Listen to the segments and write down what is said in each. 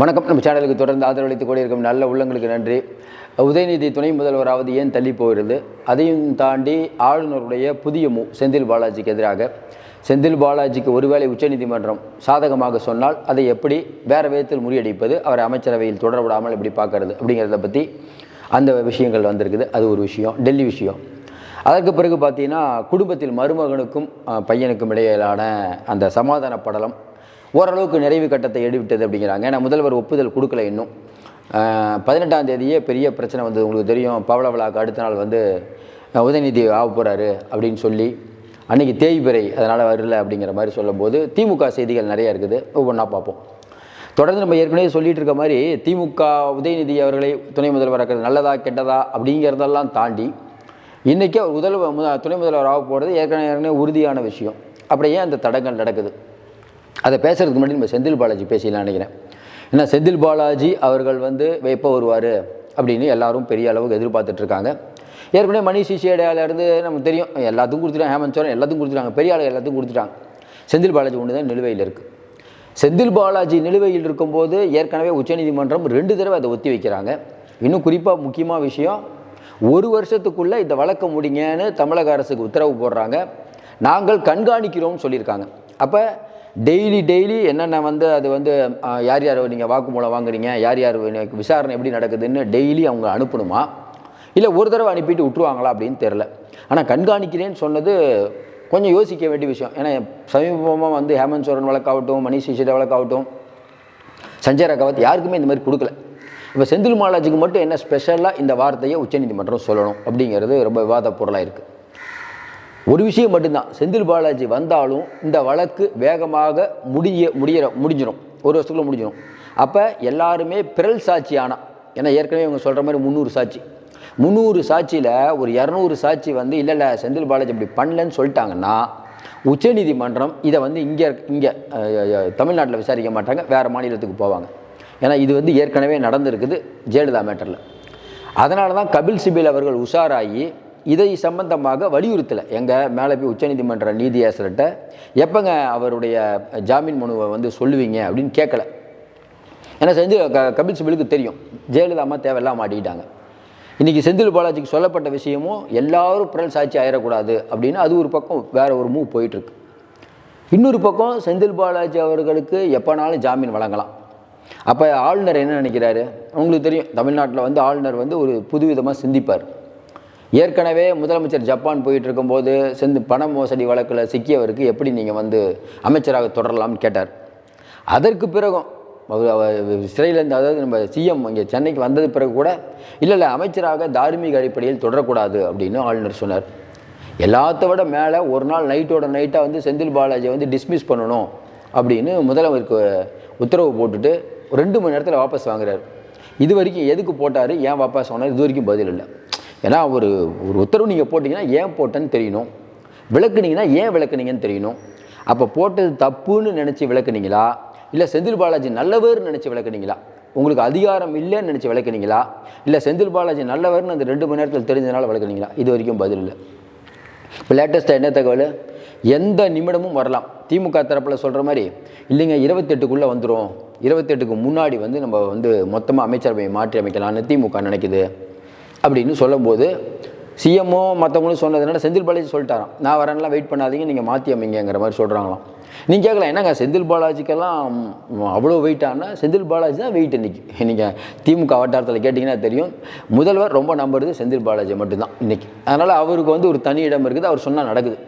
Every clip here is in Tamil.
வணக்கம். நம்ம சேனலுக்கு தொடர்ந்து ஆதரவளித்து கொண்டிருக்கும் நல்ல உள்ளங்களுக்கு நன்றி. உதயநிதி துணை முதல்வராவது ஏன் தள்ளி போகிறது? அதையும் தாண்டி ஆளுநருடைய புதிய மு செந்தில் பாலாஜிக்கு எதிராக. செந்தில் பாலாஜிக்கு ஒருவேளை உச்சநீதிமன்றம் சாதகமாக சொன்னால் அதை எப்படி வேறு விதத்தில் முறியடிப்பது? அவரை அமைச்சரவையில் தொடர விடாமல் எப்படி பார்க்கறது? அப்படிங்கிறத பற்றி அந்த விஷயங்கள் வந்திருக்குது. அது ஒரு விஷயம். டெல்லி விஷயம். அதற்கு பிறகு பார்த்தீங்கன்னா குடும்பத்தில் மருமகனுக்கும் பையனுக்கும் இடையிலான அந்த சமாதான படலம் ஓரளவுக்கு நிறைவு கட்டத்தை எடுவிட்டது அப்படிங்கிறாங்க. ஏன்னா முதல்வர் ஒப்புதல் கொடுக்கல இன்னும். பதினெட்டாம் தேதியே பெரிய பிரச்சனை வந்தது உங்களுக்கு தெரியும். பவளவலாக்கு அடுத்த நாள் வந்து உதயநிதி ஆக போகிறாரு அப்படின்னு சொல்லி அன்றைக்கி தேய்பிறை அதனால் வரல அப்படிங்கிற மாதிரி சொல்லும்போது திமுக செய்திகள் நிறைய இருக்குது. ஒவ்வொன்றா பார்ப்போம். தொடர்ந்து நம்ம ஏற்கனவே சொல்லிட்டு இருக்க மாதிரி திமுக உதயநிதி அவர்களை துணை முதல்வராக்கிறது நல்லதா கெட்டதா அப்படிங்கிறதெல்லாம் தாண்டி இன்றைக்கி அவர் முதல்வர் துணை முதல்வர் ஆக போகிறது ஏற்கனவே ஏற்கனவே உறுதியான விஷயம். அப்படியே அந்த தடங்கள் நடக்குது. அதை பேசுகிறதுக்கு முன்னாடி நம்ம செந்தில் பாலாஜி பேசலாம்னு நினைக்கிறேன். ஏன்னா செந்தில் பாலாஜி அவர்கள் வந்து எப்போ வருவார் அப்படின்னு எல்லாரும் பெரிய அளவுக்கு எதிர்பார்த்துட்ருக்காங்க ஏற்கனவே மணி சிசியடையாலேருந்து நமக்கு தெரியும் எல்லாத்துக்கும் கொடுத்துட்டாங்க ஹேமந்த் சோரன் எல்லாத்துக்கும் கொடுத்துட்டாங்க பெரிய ஆளு எல்லாத்துக்கும் கொடுத்துட்டாங்க. செந்தில் பாலாஜி ஒன்று தான் நிலுவையில் இருக்குது செந்தில் பாலாஜி நிலுவையில் இருக்கும்போது ஏற்கனவே உச்சநீதிமன்றம் ரெண்டு தடவை அதை ஒத்தி வைக்கிறாங்க. இன்னும் குறிப்பாக முக்கியமான விஷயம் ஒரு வருஷத்துக்குள்ளே இந்த வழக்க முடிங்கன்னு தமிழக அரசுக்கு உத்தரவு போடுறாங்க. நாங்கள் கண்காணிக்கிறோம்னு சொல்லியிருக்காங்க. அப்போ டெய்லி டெய்லி என்னென்ன வந்து அது வந்து யார் யார் நீங்கள் வாக்குமூலம் வாங்குறீங்க யார் யார் விசாரணை எப்படி நடக்குதுன்னு டெய்லி அவங்க அனுப்பணுமா? இல்லை ஒரு தடவை அனுப்பிட்டு விட்ருவாங்களா அப்படின்னு தெரில ஆனால் கண்காணிக்கிறேன்னு சொன்னது கொஞ்சம் யோசிக்க வேண்டிய விஷயம். ஏன்னா சமீபமாக வந்து ஹேமந்த் சோரன் வழக்காகட்டும் மணிஷ் சிசோடியா வழக்காகட்டும் சஞ்சய் ரகாவத் யாருக்குமே இந்த மாதிரி கொடுக்கல. இப்போ செந்தில் மாலாஜிக்கு மட்டும் என்ன ஸ்பெஷலாக இந்த வார்த்தையை உச்சநீதிமன்றம் சொல்லணும் அப்படிங்கிறது ரொம்ப விவாத பொருளாக இருக்குது ஒரு விஷயம் மட்டும்தான். செந்தில் பாலாஜி வந்தாலும் இந்த வழக்கு வேகமாக முடிய முடியிற முடிஞ்சிடும் ஒரு வருஷத்துக்குள்ள முடிஞ்சிடும் அப்போ எல்லாருமே பிறல் சாட்சி ஆனால் ஏன்னா ஏற்கனவே இவங்க சொல்கிற மாதிரி முந்நூறு சாட்சி. முந்நூறு சாட்சியில் ஒரு இரநூறு சாட்சி வந்து இல்லை இல்லை செந்தில் பாலாஜி இப்படி பண்ணலன்னு சொல்லிட்டாங்கன்னா உச்சநீதிமன்றம் இதை வந்து இங்கே இங்கே தமிழ்நாட்டில் விசாரிக்க மாட்டாங்க. வேறு மாநிலத்துக்கு போவாங்க. ஏன்னா இது வந்து ஏற்கனவே நடந்திருக்குது ஜெயலலிதா மேட்டரில். அதனால தான் கபில் சிபில் அவர்கள் உஷாராகி இதை சம்பந்தமாக வலியுறுத்தலை. எங்கள் மேலே போய் உச்சநீதிமன்ற நீதியாசர்கிட்ட எப்போங்க அவருடைய ஜாமீன் மனுவை வந்து சொல்லுவீங்க அப்படின்னு கேட்கல ஏன்னா செந்தில் க கபில் சிபிலுக்கு தெரியும். ஜெயலலிதா அம்மா தேவையில்லாம மாட்டிக்கிட்டாங்க. இன்றைக்கி செந்தில் பாலாஜிக்கு சொல்லப்பட்ட விஷயமும் எல்லாரும் பிறல் சாட்சி ஆயிடக்கூடாது அப்படின்னு அது ஒரு பக்கம் வேற ஒரு மூவ் போயிட்டுருக்கு. இன்னொரு பக்கம் செந்தில் பாலாஜி அவர்களுக்கு எப்போனாலும் ஜாமீன் வழங்கலாம். அப்போ ஆளுநர் என்ன நினைக்கிறாரு? உங்களுக்கு தெரியும் தமிழ்நாட்டில் வந்து ஆளுநர் வந்து ஒரு புதுவிதமாக சிந்திப்பார். ஏற்கனவே முதலமைச்சர் ஜப்பான் போயிட்டு இருக்கும்போது செந்து பண மோசடி வழக்கில் சிக்கியவருக்கு எப்படி நீங்கள் வந்து அமைச்சராக தொடரலாம்னு கேட்டார். அதற்கு பிறகும் சிறையிலேருந்து அதாவது நம்ம சிஎம் இங்கே சென்னைக்கு வந்தது பிறகு கூட இல்லை இல்லை அமைச்சராக தார்மீக அடிப்படையில் தொடரக்கூடாது அப்படின்னு ஆளுநர் சொன்னார். எல்லாத்த விட மேலே ஒரு நாள் நைட்டோட நைட்டாக வந்து செந்தில் பாலாஜியை வந்து டிஸ்மிஸ் பண்ணணும் அப்படின்னு முதல்வருக்கு உத்தரவு போட்டுட்டு ரெண்டு மணி நேரத்தில் வாபஸ் வாங்குறாரு. இது வரைக்கும் எதுக்கு போட்டார்? ஏன் வாபஸ் வாங்கினார்? இது வரைக்கும் பதில் இல்லை. ஏன்னா ஒரு ஒரு உத்தரவு நீங்கள் போட்டிங்கன்னா ஏன் போட்டேன்னு தெரியணும். விளக்குனீங்கன்னா ஏன் விளக்குனீங்கன்னு தெரியணும். அப்போ போட்டது தப்புன்னு நினச்சி விளக்குனீங்களா? இல்லை செந்தில் பாலாஜி நல்லவர்னு நினச்சி விளக்குனீங்களா? உங்களுக்கு அதிகாரம் இல்லைன்னு நினச்சி விளக்குனீங்களா? இல்லை செந்தில் பாலாஜி நல்லவர்னு அந்த ரெண்டு மணி நேரத்தில் தெரிஞ்சதுனால விளக்குனீங்களா? இது வரைக்கும் பதில் இல்லை. இப்போ லேட்டஸ்ட்டாக என்ன தகவல்? எந்த நிமிடமும் வரலாம். திமுக தரப்பில் சொல்கிற மாதிரி இல்லைங்க இருபத்தெட்டுக்குள்ளே வந்துடும் இருபத்தெட்டுக்கு முன்னாடி வந்து நம்ம வந்து மொத்தமாக அமைச்சரவையை மாற்றி அமைக்கலாம்னு திமுக நினைக்குது. அப்படின்னு சொல்லும்போது சிஎம்ஓ மற்றவங்களும் சொன்னதுனால செந்தில் பாலாஜி சொல்லிட்டாராம். நான் வரேன்லாம் வெயிட் பண்ணாதீங்க நீங்கள் மாற்றி அமைங்கிற மாதிரி சொல்கிறாங்களாம் நீங்கள் கேட்கலாம் என்னங்க செந்தில் பாலாஜிக்கெல்லாம் அவ்வளோ வெயிட்டானா செந்தில் பாலாஜி தான் வெயிட் இன்றைக்கி நீங்கள் திமுக வட்டாரத்தில் கேட்டிங்கன்னா தெரியும். முதல்வர் ரொம்ப நம்புறது செந்தில் பாலாஜி மட்டும்தான் இன்றைக்கி அதனால் அவருக்கு வந்து ஒரு தனி இடம் இருக்குது அவர் சொன்னால் நடக்குது.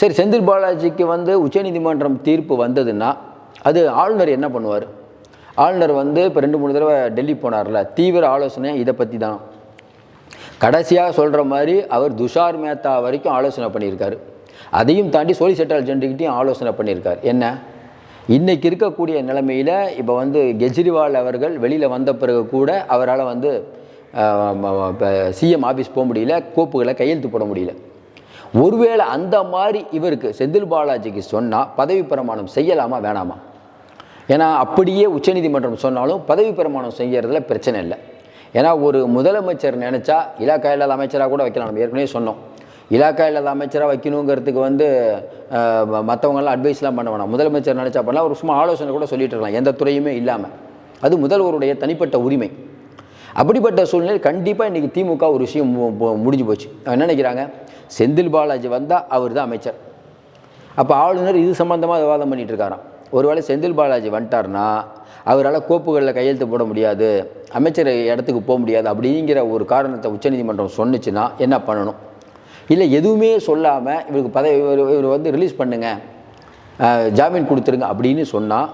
சரி செந்தில் பாலாஜிக்கு வந்து உச்சநீதிமன்றம் தீர்ப்பு வந்ததுன்னா அது ஆளுநர் என்ன பண்ணுவார்? ஆளுநர் வந்து இப்போ ரெண்டு மூணு தடவை டெல்லி போனார்ல தீவிர ஆலோசனை இதை பற்றி தான் கடைசியாக சொல்கிற மாதிரி அவர் துஷார் மேத்தா வரைக்கும் ஆலோசனை பண்ணியிருக்காரு. அதையும் தாண்டி சோலிசிட்டர் ஜெனரல்கிட்டையும் ஆலோசனை பண்ணியிருக்கார். என்ன? இன்றைக்கி இருக்கக்கூடிய நிலைமையில் இப்போ வந்து கெஜ்ரிவால் அவர்கள் வெளியில் வந்த பிறகு கூட அவரால் வந்து சிஎம் ஆஃபீஸ் போக முடியல கோப்புகளை கையெழுத்து போட முடியல. ஒருவேளை அந்த மாதிரி இவருக்கு செந்தில் பாலாஜிக்கு சொன்னால் பதவி பிரமாணம் செய்யலாமா வேணாமா? ஏன்னா அப்படியே உச்சநீதிமன்றம் சொன்னாலும் பதவி பிரமாணம் செய்கிறதுல பிரச்சனை இல்லை. ஏன்னா ஒரு முதலமைச்சர் நினச்சா இலாக்கா இல்லாத அமைச்சராக கூட வைக்கலாம். நம்ம ஏற்கனவே சொன்னோம். இலாக்கா இல்லாத அமைச்சராக வைக்கணுங்கிறதுக்கு வந்து மற்றவங்கெல்லாம் அட்வைஸ்லாம் பண்ண வேணாம். முதலமைச்சர் நினச்சா பண்ணலாம். ஒரு சும்மா ஆலோசனை கூட சொல்லிட்டு இருக்கலாம். எந்த துறையுமே இல்லாமல் அது முதல்வருடைய தனிப்பட்ட உரிமை. அப்படிப்பட்ட சூழ்நிலை கண்டிப்பாக இன்றைக்கி திமுக ஒரு விஷயம் முடிஞ்சு போச்சு. என்ன நினைக்கிறாங்க? செந்தில் பாலாஜி வந்தால் அவர் தான் அமைச்சர். அப்போ ஆளுநர் இது சம்மந்தமாக விவாதம் பண்ணிகிட்டு இருக்காராம். ஒருவேளை செந்தில் பாலாஜி வந்துட்டார்னா அவரால் கோப்புகளில் கையெழுத்து போட முடியாது அமைச்சர் இடத்துக்கு போக முடியாது அப்படிங்கிற ஒரு காரணத்தை உச்சநீதிமன்றம் சொன்னுச்சுன்னா என்ன பண்ணணும்? இல்லை எதுவுமே சொல்லாமல் இவருக்கு பதவி இவர் இவர் வந்து ரிலீஸ் பண்ணுங்க ஜாமீன் கொடுத்துருங்க அப்படின்னு சொன்னால்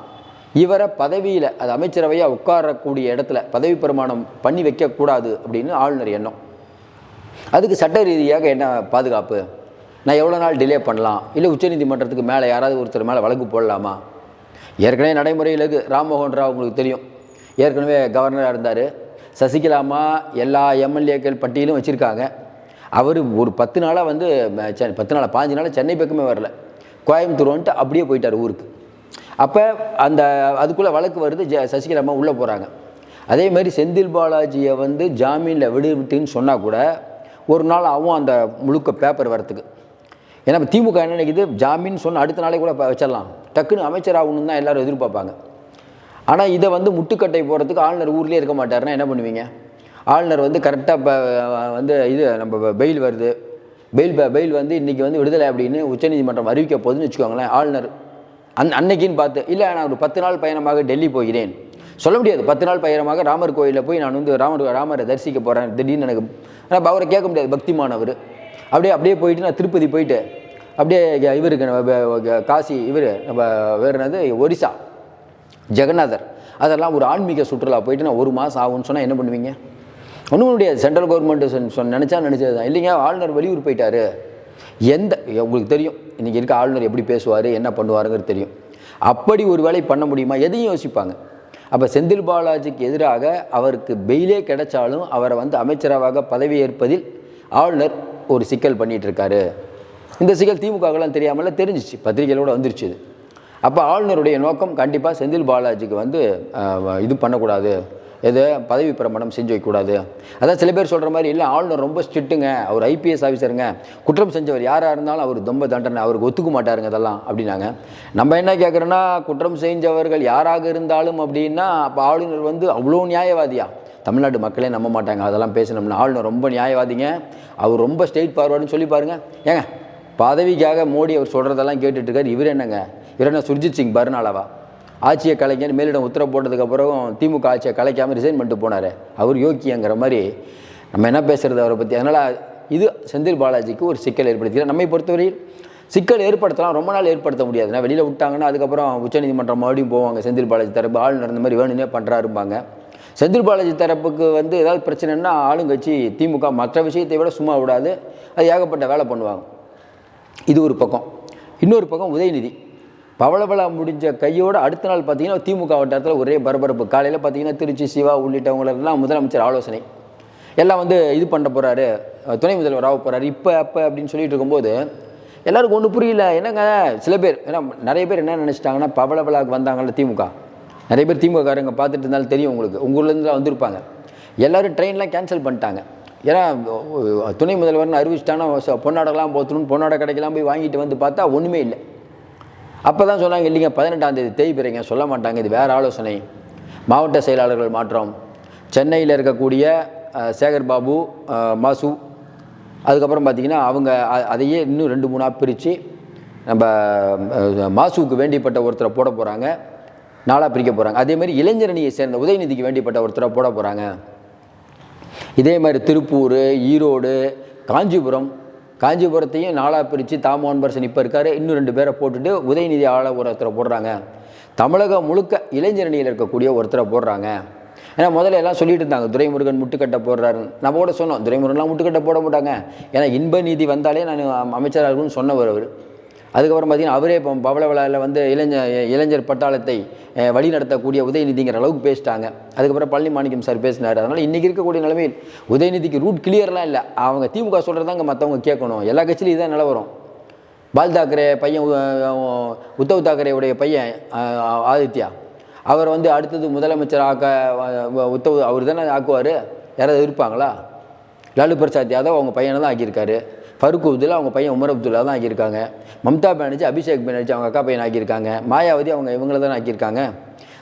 இவரை பதவியில் அது அமைச்சரவையாக உட்காரக்கூடிய இடத்துல பதவி பிரமாணம் பண்ணி வைக்கக்கூடாது அப்படின்னு ஆளுநர் எண்ணம். அதுக்கு சட்ட ரீதியாக என்ன பாதுகாப்பு? நான் எவ்வளோ நாள் டிலே பண்ணலாம்? இல்லை உச்சநீதிமன்றத்துக்கு மேலே யாராவது ஒருத்தர் மேலே வழக்கு போடலாமா? ஏற்கனவே நடைமுறையில் இருக்குது ராம்மோகன் ராவ் உங்களுக்கு தெரியும். ஏற்கனவே கவர்னராக இருந்தார். சசிகலாமா எல்லா எம்எல்ஏக்கள் பட்டியலும் வச்சுருக்காங்க. அவர் ஒரு பத்து நாளாக வந்து செ- பத்து நாளாக பாஞ்சு நாளாக சென்னை பக்கமே வரல. கோயம்புத்தூர் வந்துட்டு அப்படியே போயிட்டார் ஊருக்கு. அப்போ அந்த அதுக்குள்ளே வழக்கு வருது ஜ சசிகலாமா உள்ளே போகிறாங்க அதே மாதிரி செந்தில் பாலாஜியை வந்து ஜாமீனில் விடுவிட்டுன்னு சொன்னால் கூட ஒரு நாள் ஆகும் அந்த முழுக்க பேப்பர் வரத்துக்கு. ஏன்னா திமுக என்ன நினைக்குது? ஜாமீன் சொன்ன அடுத்த நாளே கூட வச்சிடலாம். டக்குன்னு அமைச்சர் ஆகணும்னு தான் எல்லோரும் எதிர்பார்ப்பாங்க. ஆனால் இதை வந்து முட்டுக்கட்டை போகிறதுக்கு ஆளுநர் ஊர்லேயே இருக்க மாட்டாருன்னா என்ன பண்ணுவீங்க? ஆளுநர் வந்து கரெக்டாக இப்போ வந்து இது நம்ம பெயில் வருது. பெயில் பெயில் வந்து இன்றைக்கி வந்து விடுதலை அப்படின்னு உச்சநீதிமன்றம் அறிவிக்க போகுதுன்னு வச்சுக்கோங்களேன் ஆளுநர். அந் அன்னைக்குன்னு பார்த்து இல்லை நான் ஒரு பத்து நாள் பயணமாக டெல்லி போகிறேன். சொல்ல முடியாது பத்து நாள் பயணமாக ராமர் கோயிலில் போய் நான் வந்து ராமர் ராமரை தரிசிக்க போகிறேன் திடீர்னு எனக்கு ஆனால் அவரை கேட்க முடியாது பக்திமானவர். அப்படியே அப்படியே போயிட்டு நான் திருப்பதி போயிட்டு அப்படியே இவருக்கு காசி இவர் நம்ம வேறு என்னது? ஒரிசா ஜெகநாதர். அதெல்லாம் ஒரு ஆன்மீக சுற்றுலா போயிட்டு நான் ஒரு மாதம் ஆகும்னு சொன்னால் என்ன பண்ணுவீங்க? ஒன்றும் முடியாது. சென்ட்ரல் கவர்மெண்ட் சொன்ன நினச்சா நினச்சது தான். இல்லைங்க ஆளுநர் வெளியூர் போயிட்டாரு. எந்த உங்களுக்கு தெரியும். இன்றைக்கி இருக்க ஆளுநர் எப்படி பேசுவார் என்ன பண்ணுவாருங்கிறது தெரியும். அப்படி ஒரு வேலை பண்ண முடியுமா? எதையும் யோசிப்பாங்க. அப்போ செந்தில் பாலாஜிக்கு எதிராக அவருக்கு பெயிலே கிடைச்சாலும் அவரை வந்து அமைச்சராக பதவியேற்பதில் ஆளுநர் ஒரு சிக்கல் பண்ணிகிட்டு இருக்காரு. இந்த சிக்கல் திமுகலாம் தெரியாமல் தெரிஞ்சிச்சு. பத்திரிகையிலோட வந்துருச்சு இது. அப்போ ஆளுநருடைய நோக்கம் கண்டிப்பாக செந்தில் பாலாஜிக்கு வந்து இது பண்ணக்கூடாது. எது? பதவி பிரமாணம் செஞ்சு வைக்கக்கூடாது. அதான் சில பேர் சொல்கிற மாதிரி இல்லை ஆளுநர் ரொம்ப ஸ்ட்ரிக்ட்டுங்க. அவர் ஐபிஎஸ் ஆஃபீஸருங்க குற்றம் செஞ்சவர் யாராக இருந்தாலும் அவர் ரொம்ப தண்டனை. அவருக்கு ஒத்துக்க மாட்டாருங்க இதெல்லாம் அப்படின்னாங்க. நம்ம என்ன கேட்குறோன்னா குற்றம் செஞ்சவர்கள் யாராக இருந்தாலும் அப்படின்னா அப்போ ஆளுநர் வந்து அவ்வளோ நியாயவாதியா? தமிழ்நாட்டு மக்களே நம்ப மாட்டாங்க. அதெல்லாம் பேசணும்னா ஆளுநர் ரொம்ப நியாயவாதிங்க. அவர் ரொம்ப ஸ்ட்ரெயிட் ஃபார்வர்டுன்னு சொல்லி பாருங்க. ஏங்க பதவிக்காக மோடி அவர் சொல்கிறதெல்லாம் கேட்டுட்ருக்கார். இவர் என்னங்க? இவர் என்ன சுர்ஜித் சிங் பர்னாலாவா? ஆட்சியை கலைஞர் மேலிடம் உத்தரவு போட்டதுக்கப்புறம் திமுக ஆட்சியை கலைக்காமல் ரிசைன் பண்ணிட்டு போனார். அவர் யோக்கியங்கிற மாதிரி நம்ம என்ன பேசுகிறது அவரை பற்றி அதனால் இது செந்தில் பாலாஜிக்கு ஒரு சிக்கல் ஏற்படுத்திக்கிறார் நம்மை பொறுத்தவரையில் சிக்கல் ஏற்படுத்தலாம். ரொம்ப நாள் ஏற்படுத்த முடியாதுன்னா வெளியில் விட்டாங்கன்னா அதுக்கப்புறம் உச்சநீதிமன்றம் மறுபடியும் போவாங்க. செந்தில் பாலாஜி தரப்பு ஆளுநர் இந்த மாதிரி வேணும்னே பண்ணுறாருப்பாங்க செந்தில் பாலாஜி தரப்புக்கு வந்து ஏதாவது பிரச்சனைன்னா ஆளுங்கட்சி திமுக மற்ற விஷயத்தை விட சும்மா விடாது. அது ஏகப்பட்ட வேலை பண்ணுவாங்க. இது ஒரு பக்கம். இன்னொரு பக்கம் உதயநிதி. பவளபலா முடிஞ்ச கையோடு அடுத்த நாள் பார்த்தீங்கன்னா திமுக வட்டாரத்தில் ஒரே பரபரப்பு. காலையில் பார்த்தீங்கன்னா திருச்சி சிவா உள்ளிட்டவங்களெல்லாம் முதலமைச்சர் ஆலோசனை. எல்லாம் வந்து இது பண்ண போகிறாரு துணை முதல்வர் ஆக போகிறாரு இப்போ அப்போ அப்படின்னு சொல்லிட்டு இருக்கும்போது எல்லாருக்கும் ஒன்றும் புரியல. என்னங்க? சில பேர் ஏன்னா நிறைய பேர் என்ன நினச்சிட்டாங்கன்னா பவளபலாக்கு வந்தாங்கல்ல திமுக. நிறைய பேர் திமுககாரங்க பார்த்துட்டு இருந்தாலும் தெரியும் உங்களுக்கு. உங்கள் ஊர்லேருந்து தான் வந்திருப்பாங்க. எல்லோரும் ட்ரெயின்லாம் கேன்சல் பண்ணிட்டாங்க. ஏன்னா துணை முதல்வர்னு அறிவிச்சிட்டானா ச- பொன்னாடெல்லாம் போத்தணும் பொன்னாடை கடைக்கெல்லாம் போய் வாங்கிட்டு வந்து பார்த்தா ஒன்றுமே இல்லை. அப்போ தான் சொன்னாங்க இல்லைங்க பதினெட்டாம் தேதி தேய்பிறைங்க சொல்ல மாட்டாங்க இது வேறு ஆலோசனை. மாவட்ட செயலாளர்கள் மாற்றம். சென்னையில் இருக்கக்கூடிய சேகர் பாபு மாசு அதுக்கப்புறம் பார்த்தீங்கன்னா அவங்க அதையே இன்னும் ரெண்டு மூணாக பிரித்து நம்ம மாசுவுக்கு வேண்டிப்பட்ட ஒருத்தரை போட போகிறாங்க நாளாக பிரிக்க போகிறாங்க அதேமாதிரி இளைஞரணியை சேர்ந்த உதயநிதிக்கு வேண்டிப்பட்ட ஒருத்தரை போட போகிறாங்க இதே மாதிரி திருப்பூர் ஈரோடு காஞ்சிபுரம். காஞ்சிபுரத்தையும் நாளாக பிரித்து தாமோகன் பர்சன் இப்போ இருக்கார். இன்னும் ரெண்டு பேரை போட்டுட்டு உதயநிதி ஆள ஒருத்தரை போடுறாங்க. தமிழகம் முழுக்க இளைஞரணியில் இருக்கக்கூடிய ஒருத்தரை போடுறாங்க. ஏன்னா முதல்ல எல்லாம் சொல்லிட்டு இருந்தாங்க துரைமுருகன் முட்டுக்கட்டை போடுறாரு. நம்ம கூட சொன்னோம் துரைமுருகன்லாம் முட்டுக்கட்டை போட மாட்டாங்க. ஏன்னா இன்ப நீதி வந்தாலே நான் அமைச்சராக இருக்கும்னு சொன்னவர் அவர். அதுக்கப்புறம் பார்த்தீங்கன்னா அவரே இப்போ பவளவளாவில் வந்து இளைஞர் இளைஞர் பட்டாளத்தை வழி நடத்தக்கூடிய உதயநிதிங்கிற அளவுக்கு பேசிட்டாங்க. அதுக்கப்புறம் பழனி மாணிக்கம் சார் பேசினார். அதனால் இன்றைக்கி இருக்கக்கூடிய நிலைமையில் உதயநிதிக்கு ரூட் கிளியர்லாம் இல்லை. அவங்க திமுக சொல்கிறதாங்க மற்றவங்க கேட்கணும். எல்லா கட்சியிலும் இதான் நிலவரம் பால் தாக்கரே பையன் உத்தவ் தாக்கரேவுடைய பையன் ஆதித்யா. அவர் வந்து அடுத்தது முதலமைச்சர் ஆக்க உத்தவ் அவர் தானே ஆக்குவார்? யாராவது இருப்பாங்களா? லாலு பிரசாத் யாதவ் அவங்க பையனை தான் ஆக்கியிருக்காரு. ஃபருக் அப்துல்லா அவங்க பையன் உமர் அப்துல்லா தான் ஆக்கியிருக்காங்க. மம்தா பானர்ஜி அபிஷேக் பானர்ஜி அவங்க அக்கா பையன் ஆக்கியிருக்காங்க. மாயாவதி அவங்க இவங்கள தான் ஆக்கியிருக்காங்க.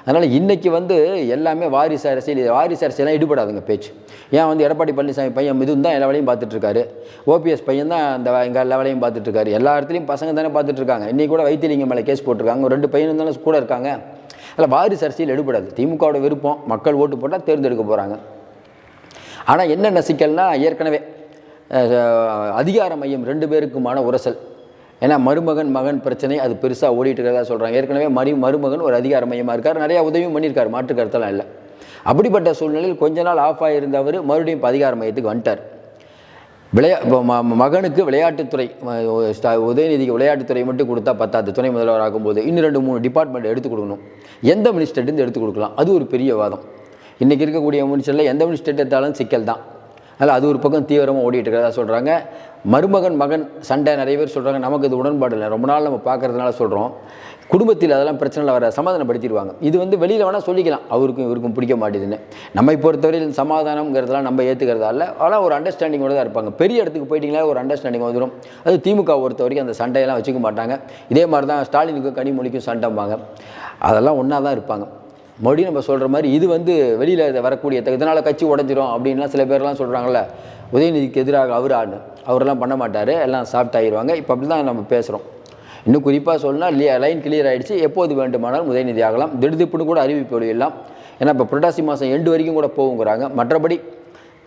அதனால் இன்றைக்கி வந்து எல்லாமே வாரிசு அரசியல் வாரிசு அரசியலாம் ஈடுபடாதுங்க பேச்சு. ஏன் வந்து எடப்பாடி பழனிசாமி பையன் மிதுன் தான் எல்லா வேலையும் பார்த்துட்ருக்காரு. ஓபிஎஸ் பையன் தான் அந்த எங்கள் எல்லா வேலையும் பார்த்துட்ருக்காரு. எல்லா இடத்துலையும் பசங்க தானே பார்த்துட்ருக்காங்க. இன்றைக்கி கூட வைத்தியலிங்கம் மேலே கேஸ் போட்டிருக்காங்க. ஒரு ரெண்டு பையன் தானே கூட இருக்காங்க. அதில் வாரிசு அரசியல் எடுபடாது திமுகவோட விருப்பம். மக்கள் ஓட்டு போட்டால் தேர்ந்தெடுக்க போகிறாங்க ஆனால் என்னென்ன சிக்கல்னால் ஏற்கனவே அதிகார மையம் ரெண்டு பேருக்குமான உரசல். ஏன்னா மருமகன் மகன் பிரச்சனை அது பெருசாக ஓடிட்டு இருக்கிறதா சொல்கிறாங்க ஏற்கனவே மறு மருமகன் ஒரு அதிகார மையமாக இருக்கார். நிறையா உதவியும் பண்ணியிருக்காரு. மாற்று கருத்தெல்லாம் இல்லை. அப்படிப்பட்ட சூழ்நிலையில் கொஞ்ச நாள் ஆஃப் ஆகியிருந்தவர் மறுபடியும் அதிகார மையத்துக்கு வந்துட்டார். விளையா மகனுக்கு விளையாட்டுத்துறை உதயநிதிக்கு விளையாட்டுத்துறை மட்டும் கொடுத்தா பத்தாது. துணை முதல்வர் ஆகும்போது இன்னும் ரெண்டு மூணு டிபார்ட்மெண்ட் எடுத்து கொடுக்கணும். எந்த மினிஸ்டர்ட்டு எடுத்து கொடுக்கலாம். அது ஒரு பெரிய வாதம். இன்றைக்கி இருக்கக்கூடிய மினிஸ்டரில் எந்த மினிஸ்டர் எடுத்தாலும் சிக்கல் தான். அதனால் அது ஒரு பக்கம் தீவிரமாக ஓடிட்டு இருக்கிறதா சொல்கிறாங்க மருமகன் மகன் சண்டை நிறைய பேர் சொல்கிறாங்க நமக்கு இது உடன்பாடு இல்லை. ரொம்ப நாள் நம்ம பார்க்கறதுனால சொல்கிறோம் குடும்பத்தில் அதெல்லாம் பிரச்சனை வர சமாதானப்படுத்திடுவாங்க. இது வந்து வெளியில் வேணால் சொல்லிக்கலாம். அவருக்கும் இவருக்கும் பிடிக்க மாட்டேதுன்னு. நம்மை பொறுத்தவரையில் சமாதானங்கிறதெல்லாம் நம்ம ஏற்றுக்கிறதா இல்லை. ஆனால் ஒரு அண்டர்ஸ்டாண்டிங்கோட தான் இருப்பாங்க. பெரிய இடத்துக்கு போயிட்டீங்களா? ஒரு அண்டர்ஸ்டாண்டிங் வந்துடும் அது திமுக பொறுத்த வரைக்கும் அந்த சண்டையெல்லாம் வச்சுக்க மாட்டாங்க. இதே மாதிரி தான் ஸ்டாலினுக்கும் கனிமொழிக்கும் சண்டைம்பாங்க. அதெல்லாம் ஒன்றா தான் இருப்பாங்க. மறுபடியும் நம்ம சொல்கிற மாதிரி இது வந்து வெளியில் வரக்கூடிய இதனால் கட்சி உடஞ்சிரும் அப்படின்லாம் சில பேர்லாம் சொல்கிறாங்கல்ல உதயநிதிக்கு எதிராக அவர் ஆடு. அவரெல்லாம் பண்ண மாட்டார். எல்லாம் சாஃப்ட் ஆகிடுவாங்க இப்போ அப்படி தான் நம்ம பேசுகிறோம் இன்னும் குறிப்பாக சொன்னால் லைன் கிளியர் ஆகிடுச்சு எப்போது வேண்டுமானாலும் உதயநிதி ஆகலாம். திடுதிப்புன்னு கூட அறிவிப்பு வெளியிடலாம். ஏன்னா இப்போ புரட்டாசி மாதம் எண்டு வரைக்கும் கூட போகுங்கிறாங்க. மற்றபடி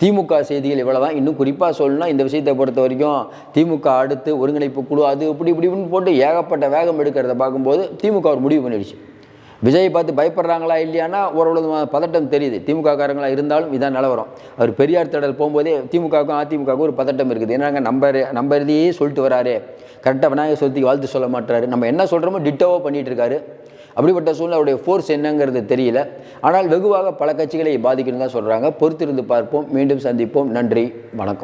திமுக செய்திகள் இவ்வளோ தான் இன்னும் குறிப்பாக சொல்லணும்னா இந்த விஷயத்தை பொறுத்த வரைக்கும் திமுக அடுத்து ஒருங்கிணைப்பு குழு அது இப்படி இப்படி இப்படின்னு போட்டு ஏகப்பட்ட வேகம் எடுக்கிறத பார்க்கும்போது திமுக ஒரு முடிவு பண்ணிடுச்சு. விஜயை பார்த்து பயப்படுறாங்களா இல்லையானா ஓரளவு பதட்டம் தெரியுது. திமுக காரங்களா இருந்தாலும் இதான் நிலவரம். அவர் பெரியார் தேடல் போகும்போதே திமுகவுக்கும் அதிமுகவுக்கும் ஒரு பதட்டம் இருக்குது. ஏன்னாங்க நம்ம நம்ம இதையே சொல்லிட்டு வராரு. கரெக்டாக விநாயகர் சதுர்த்திக்கு வாழ்த்து சொல்ல மாட்டாரு. நம்ம என்ன சொல்கிறோமோ டிட்டோவோ பண்ணிட்டு இருக்காரு அப்படிப்பட்ட சூழ்நிலை அவருடைய ஃபோர்ஸ் என்னங்கிறது தெரியல. ஆனால் வெகுவாக பல கட்சிகளை பாதிக்கணும் தான் சொல்கிறாங்க பொறுத்திருந்து பார்ப்போம். மீண்டும் சந்திப்போம். நன்றி. வணக்கம்.